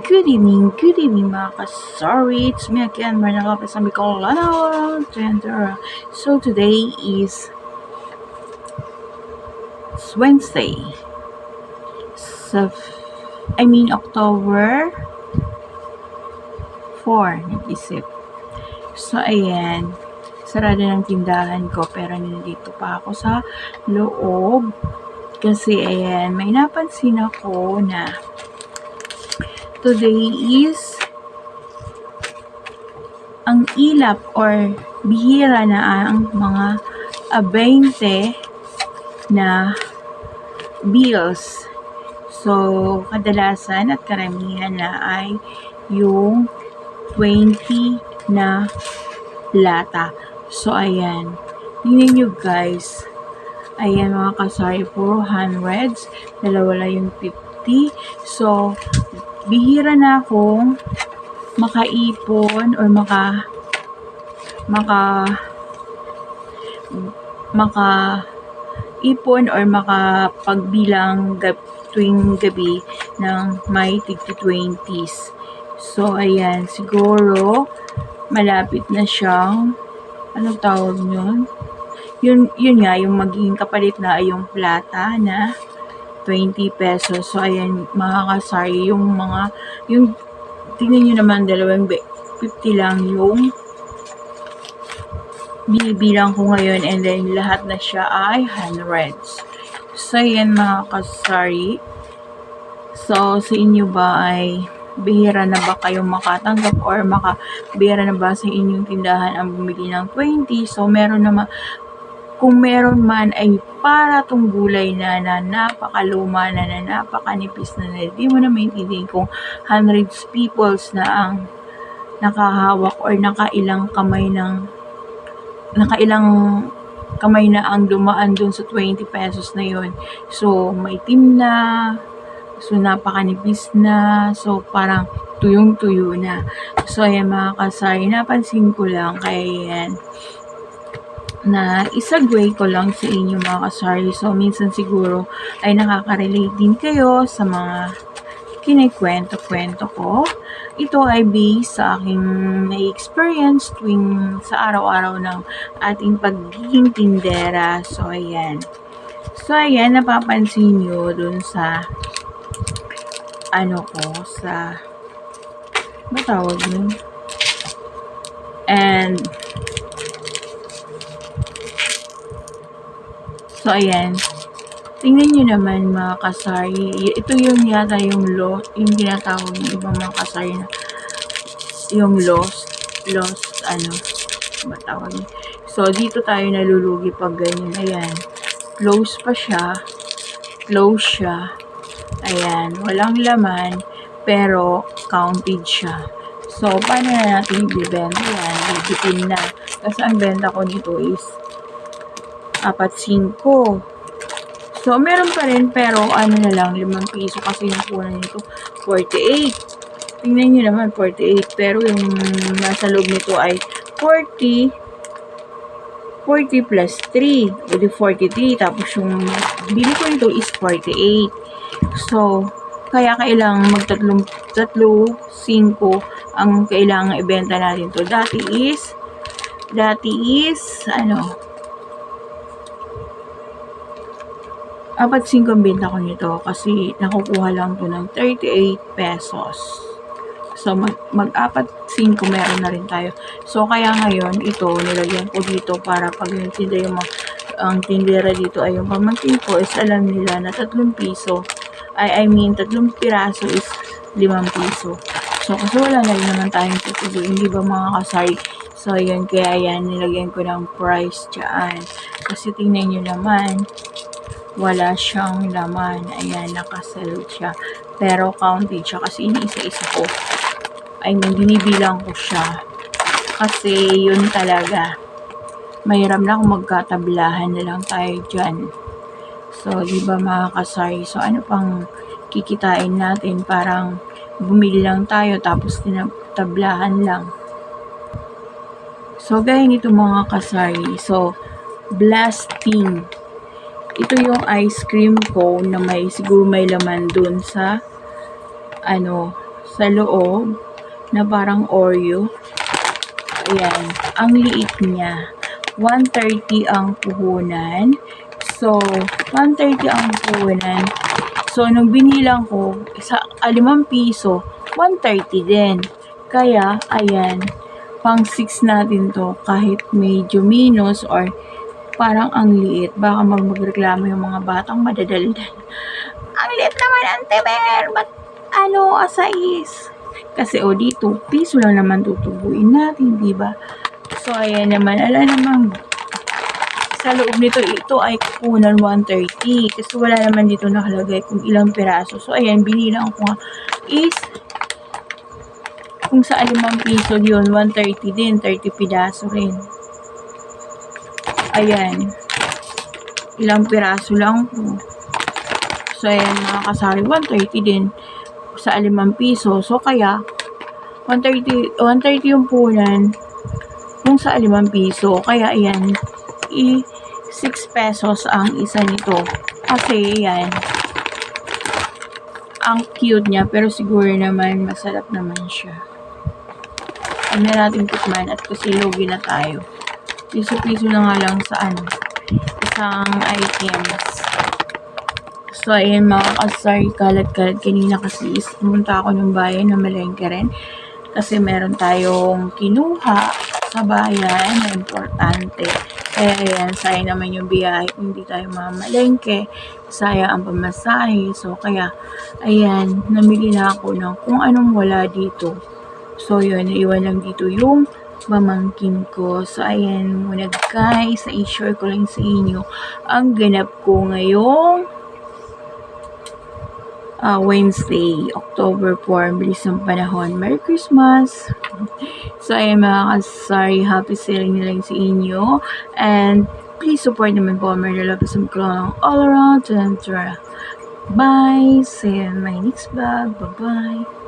Good evening, good evening mga kasari. It's me again, Marna Lopez ang Bicolano Gender. So today is Wednesday. So, I mean October 4, nag-isip. So ayan, sarado ng tindahan ko pero nandito pa ako sa loob. Kasi ayan, may napansin ako na today is ang ilap or bihira na ang mga ah, 20 na bills. So, kadalasan at karamihan na ay yung 20 na lata. So, ayan. Tingnan nyo guys. Ayan mga kasari, puro hundreds. Dalawa lang yung 50. So, bihira na akong makaipon or maka maka maka ipon or makapagbilang gab, tuwing gabi ng tigti 20s. So, ayan, siguro malapit na siyang anong tawag yun? Yun, yun nga, yung magiging kapalit na ay yung plata na 20 pesos. So, ayan, mga kasari, yung mga, yung, tingnan nyo naman, dalawang be- 50 lang yung binibilang ko ngayon and then lahat na siya ay hundreds. So, ayan mga kasari. So, sa inyo ba ay bihira na ba kayong makatanggap or maka bihira na ba sa inyong tindahan ang bumili ng 20? So, meron naman, kung meron man ay para tong gulay na na napakaluma na na napakanipis na na di mo na maintindihan kung hundreds peoples na ang nakahawak or nakailang kamay ng nakailang kamay na ang dumaan dun sa 20 pesos na yon so may team na so napakanipis na so parang tuyong tuyo na. So ayan mga kasari napansin ko lang kaya yan na isagway ko lang sa inyo mga kasari. So, minsan siguro ay nakaka-relate din kayo sa mga kinikwento-kwento ko. Ito ay based sa aking na-experience tuwing sa araw-araw ng ating pagiging tindera. So, ayan. So, ayan, napapansin nyo dun sa ano ko, sa ba tawag? And, So, ayan. Tingnan nyo naman mga kasari. Ito yung yata yung lost, yung tinatawag ng ibang mga kasari na yung lost, lost, ano, ba tawag? So, dito tayo nalulugi pag ganyan. Ayan. Close pa siya. Close siya. Ayan. Walang laman. Pero, counted siya. So, paano na natin ibibenta yan? Bibigin na. Kasi ang benta ko dito is apat 5. So, meron pa rin, pero ano na lang, 5 piso kasi yung kunan nito, 48. Tingnan nyo naman, 48. Pero yung nasa loob nito ay 40, 40 plus 3, o di 43. Tapos yung bili ko nito is 48. So, kaya kailangan magtatlong, tatlo, 5 ang kailangan ibenta natin to. Dati is, dati is, ano, apat 5 ang benta ko nito kasi nakukuha lang to ng 38 pesos. So, mag, mag-apat 5 meron na rin tayo. So, kaya ngayon, ito, nilagyan ko dito para pag tinda yung mga, ang tindera dito ay yung pamangkin ko is alam nila na 3 piso. I, I mean, 3 piraso is 5 piso. So, kasi wala na rin naman tayong tutuloy. Hindi ba mga kasari? So, yun, kaya yan, nilagyan ko ng price dyan. Kasi tingnan nyo naman, wala siyang laman. Ayan, nakasell siya. Pero counted siya kasi iniisa-isa ko. I mean, binibilang ko siya. Kasi yun talaga. Mahirap na kung magkatablahan na lang tayo dyan. So, di ba mga kasari? So, ano pang kikitain natin? Parang bumili lang tayo tapos tinatablahan lang. So, gaya nito mga kasari. So, blasting ito yung ice cream cone na may siguro may laman dun sa ano sa loob na parang Oreo. Ayan. Ang liit niya. 130 ang puhunan. So, 130 ang puhunan. So, nung binilang ko, sa alimang piso, 130 din. Kaya, ayan, pang 6 natin to, kahit medyo minus or parang ang liit. Baka mag magreklamo yung mga batang madadaldal. Ang liit naman, Ante Bear! Ba't ano, asais? Kasi, o dito, piso lang naman tutubuin natin, di ba? So, ayan naman. Ala namang sa loob nito, ito ay kukunan 130. Kasi wala naman dito nakalagay kung ilang piraso. So, ayan, binilang ko nga is kung sa limang piso yun, 130 din, 30 pidaso rin. Ayan. Ilang piraso lang po. So, ayan, mga kasari, 130 din sa limang piso. So, kaya, 130, 130 yung punan kung sa limang piso. Kaya, ayan, i 6 pesos ang isa nito. Kasi, yan, ang cute niya, pero siguro naman, masarap naman siya. Ano natin tikman at kasi lugi na tayo. Piso-piso na nga lang sa ano, isang items. So, ayun mga kasari, kalat-kalat. Kanina kasi is pumunta ako ng bayan na malengke rin. Kasi meron tayong kinuha sa bayan na importante. Kaya ayan, sayang naman yung biyahe hindi tayo mamalengke. Sayang ang pamasahe. So, kaya, ayan, namili na ako ng kung anong wala dito. So, yun, naiwan lang dito yung mamangkin ko. So, ayan muna guys, i-share ko lang sa inyo ang ganap ko ngayong ah, Wednesday, October 4, bilis ng panahon. Merry Christmas! So, ayun mga kasari, happy selling na lang sa inyo. And, please support naman po ang Murder Love Ism Clone all around. Tantra. Bye! See you in my next vlog. Bye-bye!